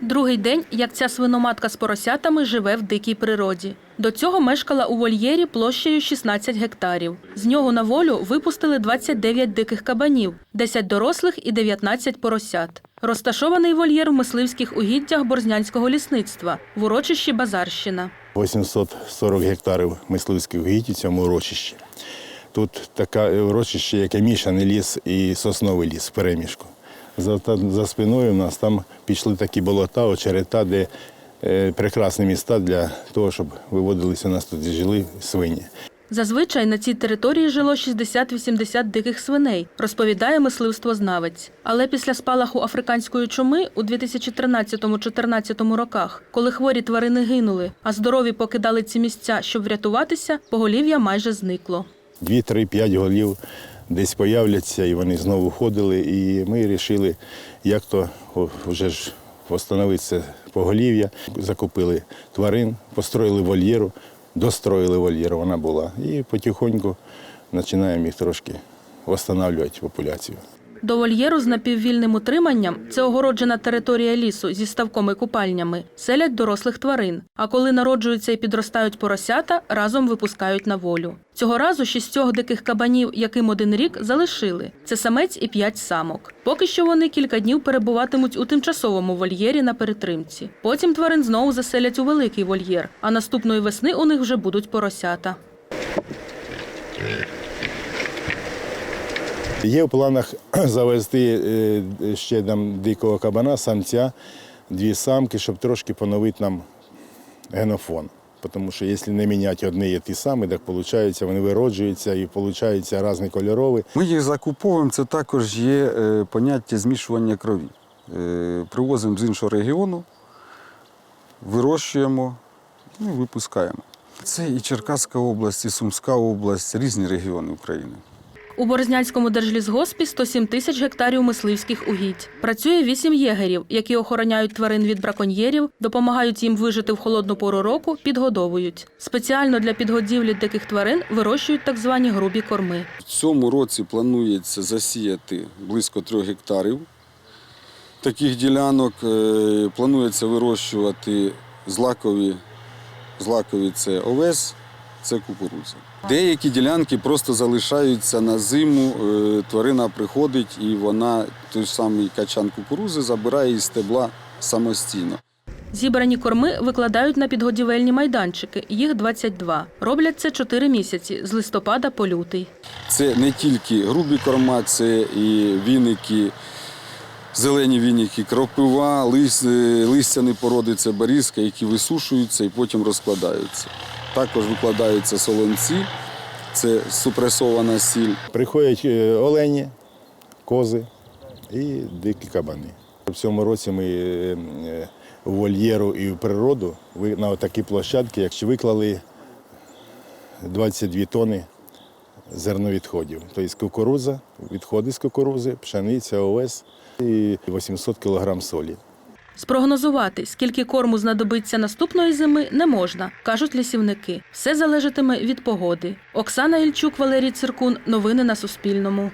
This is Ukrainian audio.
Другий день, як ця свиноматка з поросятами живе в дикій природі. До цього мешкала у вольєрі площею 16 гектарів. З нього на волю випустили 29 диких кабанів, 10 дорослих і 19 поросят. Розташований вольєр в мисливських угіддях Борзнянського лісництва в урочищі Базарщина. 840 гектарів мисливських угідь у цьому урочищі. Тут таке урочище, яке мішаний ліс і сосновий ліс в переміжку. За, та- за спиною у нас там пішли такі болота, очерета, де е, прекрасні міста для того, щоб виводилися у нас тут жили свині. Зазвичай на цій території жило 60-80 диких свиней, розповідає мисливствознавець. Але після спалаху африканської чуми у 2013-14 роках, коли хворі тварини гинули, а здорові покидали ці місця, щоб врятуватися, поголів'я майже зникло. Дві, три, п'ять голів десь появляться, і вони знову ходили. І ми вирішили, як то вже ж встановити поголів'я. Закупили тварин, построїли вольєру, достроїли вольєру, вона була. І потихоньку починаємо їх трошки встановлювати популяцію. До вольєру з напіввільним утриманням це огороджена територія лісу зі ставком і купальнями, селять дорослих тварин. А коли народжуються і підростають поросята, разом випускають на волю. Цього разу шістьох диких кабанів, яким один рік, залишили. Це самець і п'ять самок. Поки що вони кілька днів перебуватимуть у тимчасовому вольєрі на перетримці. Потім тварин знову заселять у великий вольєр, а наступної весни у них вже будуть поросята. Є в планах завести е, ще там дикого кабана, самця, дві самки, щоб трошки поновити нам генофон. Тому що якщо не міняти одні і ті самі, так виходить, вони вироджуються і виходить різні кольорові. Ми їх закуповуємо, це також є е, поняття змішування крові. Е, Привозимо з іншого регіону, вирощуємо ну, і випускаємо. Це і Черкаська область, і Сумська область, різні регіони України. У Борзнянському держлісгоспі 107 тисяч гектарів мисливських угідь. Працює вісім єгерів, які охороняють тварин від браконьєрів, допомагають їм вижити в холодну пору року, підгодовують. Спеціально для підгодівлі диких тварин вирощують так звані грубі корми. В цьому році планується засіяти близько трьох гектарів. Таких ділянок Е, планується вирощувати злакові, злакові це овес, це кукурудза. Деякі ділянки просто залишаються на зиму, е, тварина приходить і вона той самий качан кукурузи забирає із стебла самостійно. Зібрані корми викладають на підгодівельні майданчики. Їх 22. Роблять це 4 місяці з листопада по лютий. Це не тільки грубі корма, це і віники, зелені віники, кропива, лис- е, листяні породи це барізка, які висушуються і потім розкладаються. Також викладаються солонці, це супресована сіль. Приходять е, олені, кози і дикі кабани. В цьому році ми е, е, в вольєру і в природу на такі площадки, якщо виклали 22 тони зерновідходів. Тобто кукурудза, відходи з кукурузи, пшениця, овес і 800 кг солі. Спрогнозувати, скільки корму знадобиться наступної зими, не можна, кажуть лісівники. Все залежатиме від погоди. Оксана Ільчук, Валерій Циркун. Новини на Суспільному.